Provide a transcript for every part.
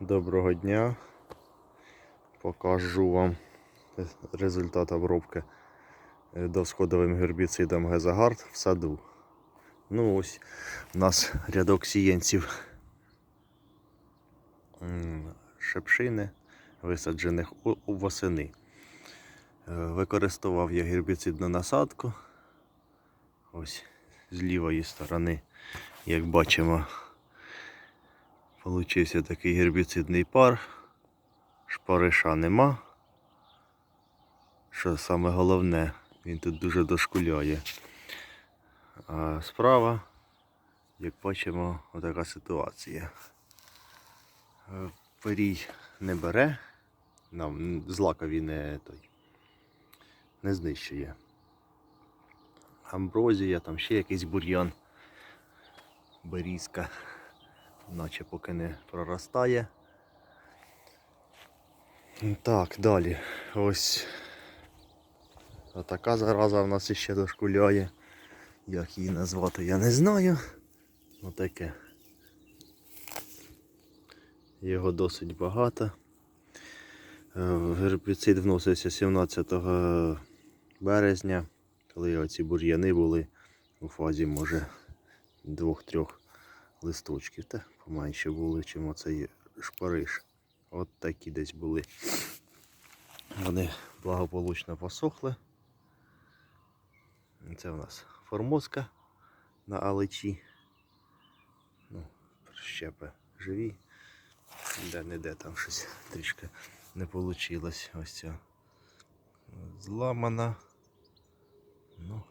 Доброго дня. Покажу вам результат обробки е, довсходовим гербіцидом Гезагард в саду. Ну ось у нас рядок сіянців шепшини, висаджених у, восени. Е, Використовував я гербіцидну насадку. Ось з лівої сторони, як бачимо, Получився такий гербіцидний пар. Шпариша нема. Що саме головне, він тут дуже дошкуляє. А справа, як бачимо, отака ситуація. Е, Перій не бере, нам злакові не той не знищує. Амброзія, там ще якийсь бур'ян, берізка наче поки не проростає. Так, далі. Ось така зараза в нас іще дошкуляє. Як її назвати, я не знаю. Отаке. Його досить багато. Е, Гербіцид вносився 17 березня, коли оці бур'яни були у фазі, може, двох-трьох листочків. Та поменше були, чим оцей шпариш. От такі десь були. Вони благополучно посохли. Це у нас формозка на аличі. Ну, щепи живі. Де не де там щось трішки не вийшло. Ось ця зламана. Ну,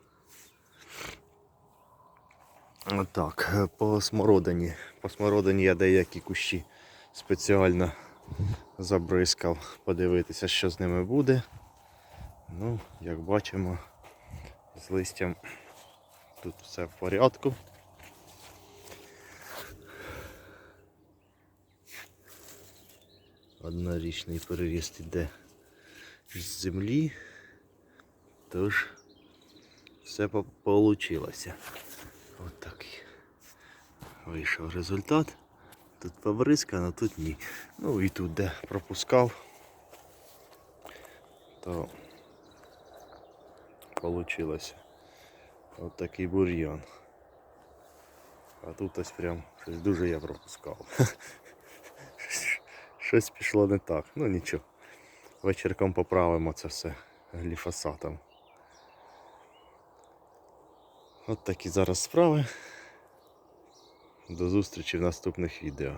Так, е, по смородині. По смородині я деякі кущі спеціально забризкав, подивитися, що з ними буде. Ну, як бачимо, з листям тут все в порядку. Однорічний переріст іде з землі, тож все вийшло. Ось такий вийшов результат. Тут побризкано, тут ні. Ну і тут де пропускав, то вийшло ось такий бур'ян. А тут ось прям щось дуже я пропускав. Щось пішло не так. Ну нічого. Вечірком поправимо це все гліфосатом. От такі зараз справи. До зустрічі в наступних відео.